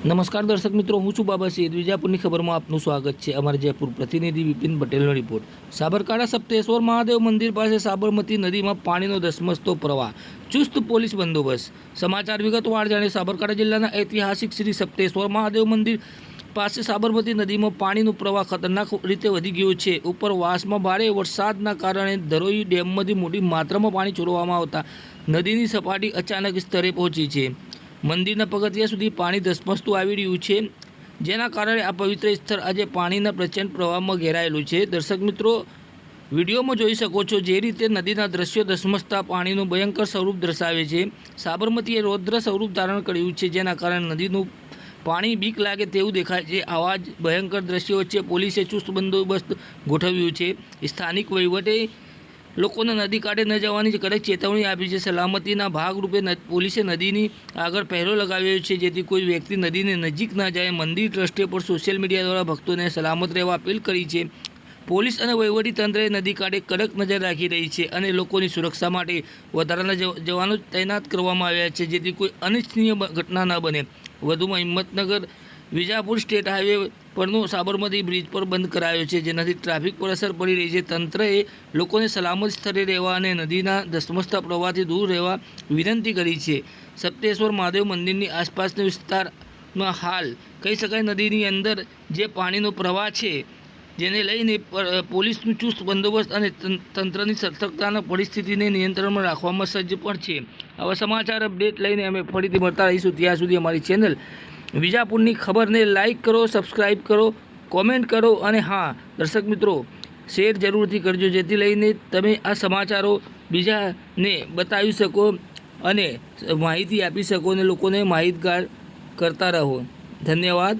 નમસ્કાર દર્શક મિત્રો, હું છું બાબાસિંહ વિજાપુરની ખબરમાં આપનું સ્વાગત છે. અમારા જયપુર પ્રતિનિધિ વિપિન પટેલનો રિપોર્ટ સાબરકાંઠા સપ્તેશ્વર મહાદેવ મંદિર પાસે સાબરમતી નદીમાં પાણીનો ધસમસતો પ્રવાહ. ચુસ્ત પોલીસ બંદોબસ્ત. સમાચાર વિગતવાર જાણે સાબરકાંઠા જિલ્લાના ઐતિહાસિક શ્રી સપ્તેશ્વર મહાદેવ મંદિર પાસે સાબરમતી નદીમાં પાણીનો પ્રવાહ ખતરનાક રીતે વધી ગયો છે. ઉપરવાસમાં ભારે વરસાદના કારણે ધરોઈ ડેમમાંથી મોટી માત્રામાં પાણી છોડવામાં આવતા નદીની સપાટી અચાનક સ્તરે પહોંચી છે. મંદિરના પગથિયા સુધી પાણી ધસમસતું આવી રહ્યું છે. જેના કારણે આ પવિત્ર સ્થળ આજે પાણીના પ્રચંડ પ્રવાહમાં ઘેરાયેલું છે. દર્શક મિત્રો, વિડીયોમાં જોઈ શકો છો જે રીતે નદીના દ્રશ્યો ધસમસતા પાણીનું ભયંકર સ્વરૂપ દર્શાવે છે. સાબરમતીએ રૌદ્ર સ્વરૂપ ધારણ કર્યું છે, જેના કારણે નદીનું પાણી બીક લાગે તેવું દેખાય છે. આવા જ ભયંકર દ્રશ્યો વચ્ચે પોલીસે ચુસ્ત બંદોબસ્ત ગોઠવ્યું છે. સ્થાનિક વહીવટે લોકોને નદી કાંઠે ન જવાની કડક ચેતવણી આપી છે. સલામતીના ભાગરૂપે પોલીસે નદીની આગળ પહેરો લગાવ્યો છે, જેથી કોઈ વ્યક્તિ નદીને નજીક ન જાય. મંદિર ટ્રસ્ટે પણ સોશિયલ મીડિયા દ્વારા ભક્તોને સલામત રહેવા અપીલ કરી છે. પોલીસ અને વહીવટી તંત્રએ નદી કાંઠે કડક નજર રાખી રહી છે અને લોકોની સુરક્ષા માટે વધારાના જવ- જવાનો તૈનાત કરવામાં આવ્યા છે, જેથી કોઈ અનિચ્છનીય ઘટના ન બને. વધુમાં હિંમતનગર વિજાપુર સ્ટેટ હાઈવે પરનો સાબરમતી બ્રિજ પર બંધ કરાયો છે, જેનાથી ટ્રાફિક પર અસર પડી રહી છે. તંત્રએ લોકોને સલામત સ્થળે રહેવા અને નદીના ધસમસતા પ્રવાહથી દૂર રહેવા વિનંતી કરી છે. સપ્તેશ્વર મહાદેવ મંદિરની આસપાસના વિસ્તારમાં હાલ કહી શકાય નદીની અંદર જે પાણીનો પ્રવાહ છે, જેને લઈને પોલીસનું ચુસ્ત બંદોબસ્ત અને તંત્રની સતર્કતાના પરિસ્થિતિને નિયંત્રણમાં રાખવામાં સજ્જ પણ છે. આવા સમાચાર અપડેટ લઈને અમે ફરીથી મળતા રહીશું. ત્યાં સુધી અમારી ચેનલ વિજાપુરની ખબરને લાઇક કરો સબસ્ક્રાઈબ કરો, કોમેન્ટ કરો અને હા, દર્શક મિત્રો, શેર જરૂરથી કરજો, જેથી લઈને તમે આ સમાચારો બીજાને બતાવી શકો અને માહિતી આપી શકો અને લોકોને માહિતગાર કરતા રહો. ધન્યવાદ.